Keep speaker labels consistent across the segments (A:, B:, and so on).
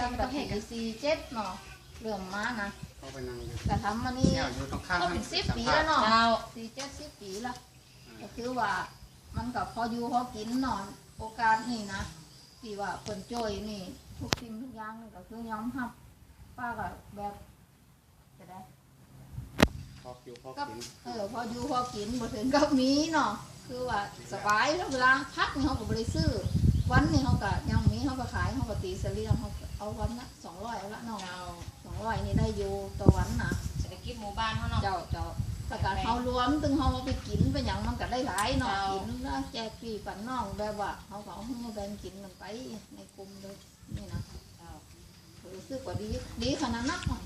A: ตั้งแต่ปีสี่เจ็ดเนาะเรื่องมานะ
B: เขาไปนั่งอยู่
A: แต่ทำมานี่
B: เนี่ยอยู่ตรงข้าง
A: ก็เป็นสิบปีแล้วเนาะ
C: เจ้า
A: สี่เจ็ดสิบปีละก็คือว่ามันกับพออยู่พอกินเนอนโอกาสนี่นะที่ว่าคนจ่อยนี่ทุกสิ่งทุกอย่างนี่ก็คือยอมรับป้าก็แบบจะได้
B: พอกอยู่พอก
A: ก็
B: กิน
A: เออพออยู่พอกินบ่ถึงก็มีเนาะคือว่าสบายแล้วเวลาพักนี่เขาก็บริซื้อวันนี่เขาก็ยังมีเขาก็ขายเขาก็ตีเสลียงเขาก็ เอาวันละสองร้อยเอาละเนาะ
C: เจ้า
A: สองร้อยนี่ได้อยู่ต่อวันนะ
C: เศรษฐกิจหมู่บ้านเขาเนาะ
A: เจ้าเจ้าแต่การเขารวมตึงเขาเอาไปกินไปหยังมันก็ได้หลายเนาะ
C: เจ้า
A: กินแล้วแจกพี่ปันน้องแบบว่าเขาก็เอาให้แบ่งกินกันไปในกลุ่มเลยนี่นะ
C: เจ้า
A: รู้สึกว่าดีดีขนาดนักเนาะ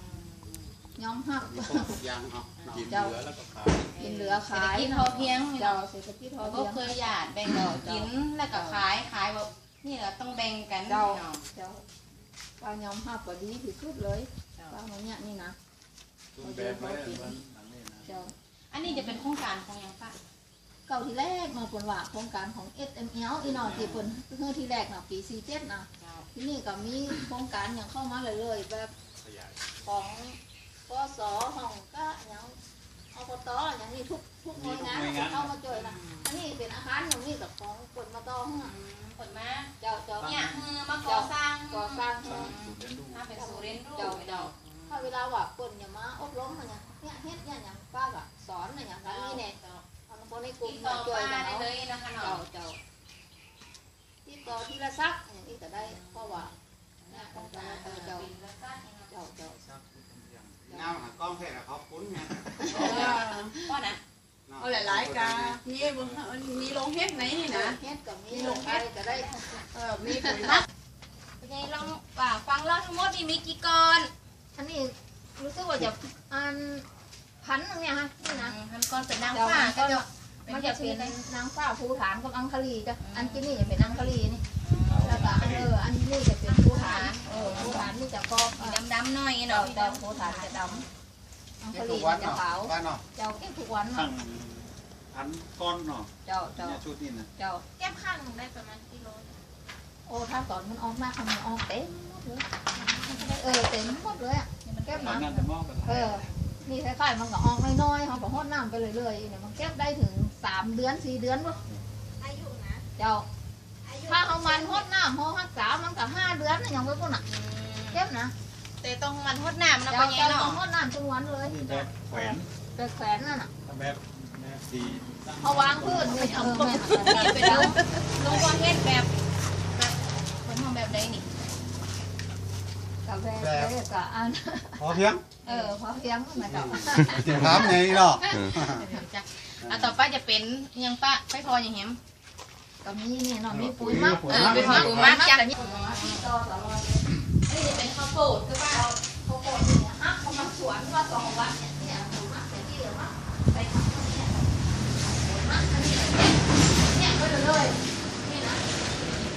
A: ยอมหัก
B: มีครบทุกอย่างเอาเนาะ
D: กินเหลือแล้วก็ขาย
A: กินเหลือขาย
C: เศรษฐกิจพอเพียง
A: เจ้าเศรษฐกิจพอ
C: เขาก็
A: เพียง
C: เคยหยาดแบ่งเรากินแล้วก็ขายขายแบบนี่เราต้องแบ่งกัน
A: เจ้า
C: เนาะ
A: เจ้า ป้ายอมหักก็ดีที่สุดเลย
C: เจ้า
A: ป้ามันเนี่ยนี่นะ
D: ต้นแบบไว้อันนั้นหลังนี้นะ
A: เจ้า
C: อันนี้จะเป็นโครงการของหยังป้า
A: เก่าที่แรกมาผลว่าโครงการของ S M L อีนอที่ผลเมื่อที่แรกนะปี47นะ
C: เจ้า
A: ที่นี่ก็มีโครงการอย่างเข้ามาเรื่อยๆแบบ
D: ขยาย
A: ของปสห้องก็อย่างอบตอย่างนี้ทุกทุกหน่วยงานที่เข้ามาช่วยนะอันนี้เป็นอาหารอย่างนี้กับของคนมาต่อห้อง
C: อืมผลมา
A: เจ้าเจ้า
C: เนี่ยเออมา ก่อสร้าง
A: ห้าง
C: อืม
D: สูตรเรียนรู้
C: ถ้าเป็นศูนย์เรียนรู้เจ้า
A: ถ้าเวลาว่าคนอย่ามาอบรมอะไรเนี่ยเฮ็ดเนี่ยอย่างป้าก็สอนอะไรอย่างนี้เนี่ย
C: เอา
A: คนในกลุ่มมาช่วยกันเนาะ
C: เจ้าเจ้า
A: ที่ต่อที่ละซักอย่างนี้ก็ได้เพราะว่า
C: เนี่ยโครงการเจ้าเป็นรักษาเองเนา
A: เจ้าเจ้า
D: ซักทุกอย่างา
B: หากล้องแค่กับเขาคุ้นไง
C: ป้อนะ
E: เอาหลายๆกามีบนมีโรงเฮ็ดไหนนี่นะ
A: เฮ็ดกับมีลงไปก็ได้
E: เออมีปุ๋ยมัก
C: ไงลองว่าฟังเล่าทั้งหมดนี่มีกี่กร
A: อันนี้รู้สึกว่าจะอันพันหนึงเนี่ยฮะนี่นะ
C: ทำกรเป็นนาง
A: เจ้า
C: ฟ้า
A: มัน
C: ก็
A: ก็
C: จะ
A: มันจะเป็นนางฟ้าภูฐานกับอังคลีจ้ะอันที่นี่จะเป็นอังคลีนี่แล้วก็เอออันนี้จะเป็นภูฐานเออภูฐานนี่จะกอกเออ
C: ดำๆหน่อย
A: เจ้า
C: เนาะ
A: เจ้าภูฐานจะดำอังค
B: เฮ็ด
A: ลี
B: ทุกวัน
A: จะ
B: เนาะ
A: ขาว
B: บ้านเนาะ
A: เจ้าเก็บทุกวัน
D: ทั้
A: เนาะ
D: งพันก้อนเนาะ
A: เจ้าเจ้า
D: เนี่ยชุดนี้นะ
A: เจ้า
C: แก้มข้างหนึ่งได้ประมาณกิโล
A: โอ้ถ้าตอนมันออกมาทำมันออกเต็มหมดเลยเออเต็มหมดเลยอะนี่มันเก็บ
D: ตอน
A: นะ
D: นั้นจะมองกัน
A: เออนี่คล้ายๆมันก็ออกน้อยๆเขาก็หดน้ำไปเรื่อยๆเนี่ยมันเก็บได้ถึงสามเดือนสี่เดือนวะ
E: อายุนะ
A: เจ้าถ้าเขามันหดน้ำเขารักษามันก็ห้าเดือนนะอย่างไว้พุ่นอะเก็บนะ
C: แต่ต้องมันหดน้ำนะ
A: เจ้า
C: ปัญญา
A: เจ้า
C: เนาะ
A: ต้องหดน้ำทุกวันเลย
D: นี่แบบแขวน
A: แต่แขวนนั่นน่ะ
D: แบบแบบสี
A: เขาวางพื้นนี่เออแม่
C: นี่เป็นลงลงว่าเฮ็ดแบบแบบเป็นห้องแบบใดนี่
A: กับแฟกับอัน
B: พอเพียง
A: เออพอเพียงนะเจ้า
B: ถามไงเนาะ
C: จ้ะอะต่อไปจะเป็นยังป้าไปพออย่างเห็ม
A: ก็มีนี่เนาะมีปุ๋ยมัก
C: เออเป็นปุ๋ยมักจ้ะ
A: นี่ต่อตลอด
C: นี่จะเป็นข้าวโพดคือป้า
A: เขาบอกเนี่ยฮักเขามาสวนว่าสองวันเนี่ยเนี่ยปุ๋ยมักเป็นที่เหลือมักไปทำเนี่ยปุ๋ยมักอันนี้เนี่ยก็เลยนี่นะ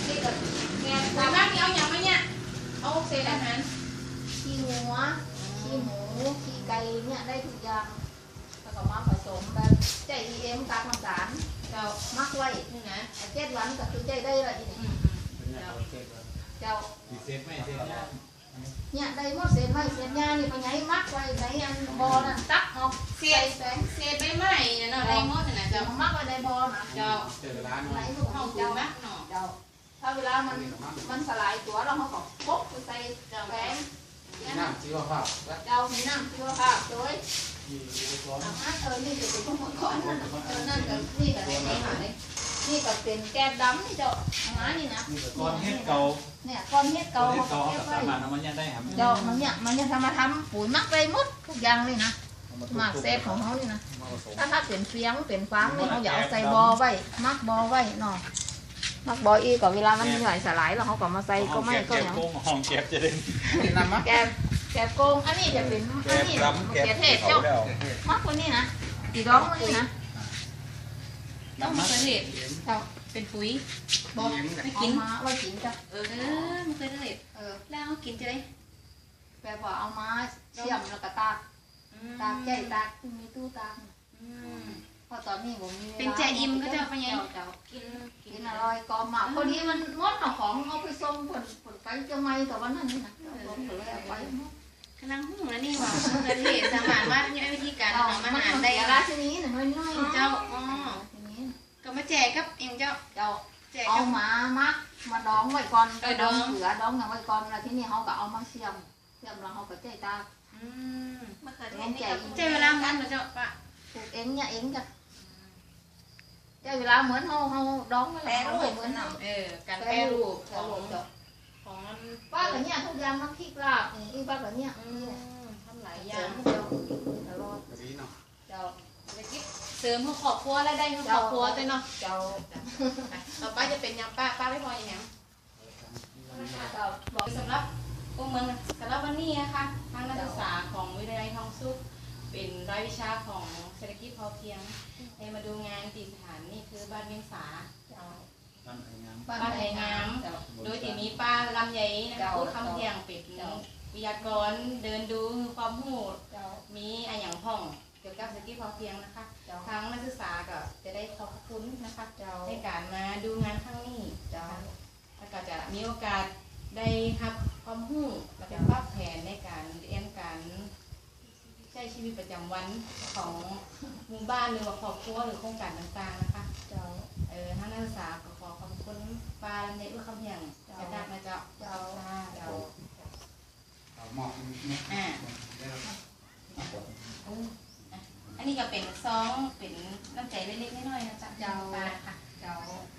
A: นี่กับแงน
C: ปุ๋ยมักนี่เอาอย่างมาเนี่ยเอาเศษอาหาร
A: ขี้หัวขี้หมูขี้ไก่เนี่ยได้ ทุกอย่างแล้วก็มาผสมกันใจเอ็มการทำสาร
C: เจ้า
A: มักไว้
C: นี่นะ
A: เจ็ดวันก็คือใจได้ละอี
C: อื
A: นี่
C: ม
A: เจ้า
D: สีเซฟไม่เซฟยาก
A: เนี่ยได้หมดเศษไม้เศษหญ้านี่ไปไหนมัดไว้ไหนอันบอนั่นตักออก
C: เศ
A: ใส่
C: ษ
A: แสง
C: เศษใบไม้เนี่ยเนาะได้หมดน่ะ
A: เดี๋ย
C: เจ้าว
A: มัดไว้ในบอนะ
C: เจ้า
D: เจอร้าน
A: ไหน
D: เนาะ
A: ลูก
C: ห้
A: ข
C: อ
A: องง
C: ปุ๋ย
A: เจ้า
C: มักเนาะ
A: เจ้าถ้าเวลามันมันสลายตัวแล้วเขาก็พกไปใส่
C: เจ้า
A: แหวน
B: น้ำชีวภาพ
A: เจ้ามีน้ำชีวภาพโดย
D: ที่อุปกรณ์
A: อาหารเออนี่จะเป็นของก่อนนั่นน่ะเออนั่นก็นี่ก็นี่หายนี่ก็เป็นแก้มดำนี่เจ้าอาหารนี่นะ
D: นี่ก็ก้อนเฮ็ดเก่า
A: เนี่ยก้อนเฮ็ด
D: ก้อ
A: เก่าน
D: เฮ็ด
A: เขาก็
D: เก่า
A: เก็บไว้
D: เอาสามารถเอามันยังได้ครับ
A: เจ้ามันเนี่ยมันจะทำมาทำปุ๋ยมักไปหมดทุกอย่างเลยนะหมากเซฟของเขานี่นะ
D: มาผสม
A: ถ้าถ้าเป็นเฟียงเป็นฟางนี่เขาอยากเอาใส่บอไว้มักบอไว้เนาะมักบออีก็เวลามันย่อยสลายแล้วเขาก็มาใส่ก็ไม่ก็
D: เก็บ
A: อย่าง
D: โกงห้องเก็บจะได้
B: นี่น้ำมั้ย
A: แกบ แกบโกงอันนี้จะเป็นอันนี้
D: รำ
A: เกียเทศ
D: เขา
A: เจ้า
D: แล้ว
A: มักคนนี้นะตีร้องคนนี้นะ
C: ต้องมะเขือเทศ
A: เจ้า
C: เป็นปุ๋ย
A: บอก
C: ไม่
A: เอา
C: กิน
A: มาไว้กินจ้ะ
C: เออมะเขือเทศ
A: เออ
C: แล้วกินจะได้
A: แบบว่าเอามาเชื่อมแล้วก็ตากตากใจตากมีตู้ตาก
C: อืม
A: เพราะตอนนี้ผมมีวลา
C: เป็นใจอิ่มก็จะไปยัง
A: เจ้า
C: กิน
A: กินอร่อยกอมอะพอดีมันมดเอาของเอาไปส่งผลผลไปเจะไม่แต่วันนั้นนี่นะผมก็เลยเอาไปหมด
C: กำลังหูแล้วนี่ว่าเกิดเหตุสมานว่าเนี่ยวิธีการ
A: เอา
C: ทำอา
A: มัน
C: หาร
A: เอา
C: ได้
A: ได้
C: อะไร
A: ราชนีหนึ่งน้อยๆ
C: เจ้าอ๋อ
A: ทีนี้
C: ก็มาแจกกับเองเจ้า
A: เจ้า
C: แจก
A: เอา
C: กับ
A: หมามักมาดองไว้ก่อน
C: เออ
A: ดอง
C: ดอง
A: เสือดองอย่างไว้ก่อนแล้วที่นี่เขาก็เอามาเสียมเสียมแล้วเขาก็เจ๊ตา
C: อืม
E: มะเขือเท
A: ล
E: ศ
A: ง
E: นี่
A: ใจ
E: ก็
C: ใจเวลามันเจ้าปะ
A: ปลูกเองเนี่ยเองจ้ะเจ้าเวลาเหมือนเขาเขาดองไว้แล้วเขาก็เหมือนน่ะ
C: เออการแปรรูปข
A: แปร
C: อง
A: รูปจ้ะ
C: ของมัน
A: ป้ากับเนี่ยทุกอย่างน้ำพริกลาบนี่อีป้ากับเนี่ย
C: อืมทำหลายอ
A: เจ้า
C: ย่าง
A: เจ้าตลอด
B: ดีเนาะ
A: เจ้า
C: เดี๋ยวกิ๊บเสริมเพื่อครอบครัวและได้เพื่อครอบครัวด้วยเนาะ
A: เจ้า
C: ต่อไปจะเป็นยังป้าป้าไม่พออย่างยัง
A: เจ้าบอก
C: สำหรับพวกเมืองสำหรับวันนี้นะคะทางนักศึกษาของวิทยาลัยทองสุขเป็นรายวิชาของเศรษฐกิจพอเพียงให้มาดูงานตีสถานนี่คือบ้านเมียงสา
A: เจ้า
D: นั่นไอ้งาม
C: บ้านไทยงาม
A: เจ้า
C: โดยที่มีป้าลำไยนะคะ
A: เจ้า
C: พูดคำเที่ยงเป็ด
A: เจ้า
C: วิทยากรเดินดูความหู
A: เจ้า
C: มีอะไรอย่างห้องเกี่ยวกับเศรษฐกิจพอเพียงนะคะ
A: เจ้า
C: ทางนักศึกษาก็จะได้ขอบคุณนะคะ
A: เจ้า
C: ในการมาดูงานครั้งนี้
A: เจ้า
C: แล้วก็จะมีโอกาสได้รับความรู้และก็ปรับแผนในการเรียนการใช้ชีวิตประจำวันของหมู่บ้านหรือว่าครอบครัวหรือโครงการต่างๆนะคะ
A: เจ้า
C: เออทางนักศึกษาก็ขอขอบคุณปาลำเนยอุ้ยคำเพียง
A: เจ้า
C: จะดักนะเจ้า
A: เจ้า
C: ค่ะเจ้า
B: เอาหมอกเนี่ย
C: อ่าอืมอะอันนี้ก็เป็นซองเป็นน้ำใจเล็กๆน้อยๆนะจ๊ะ
A: เจ้า
C: ปลาค่ะ
A: เจ้า
C: ค่ะ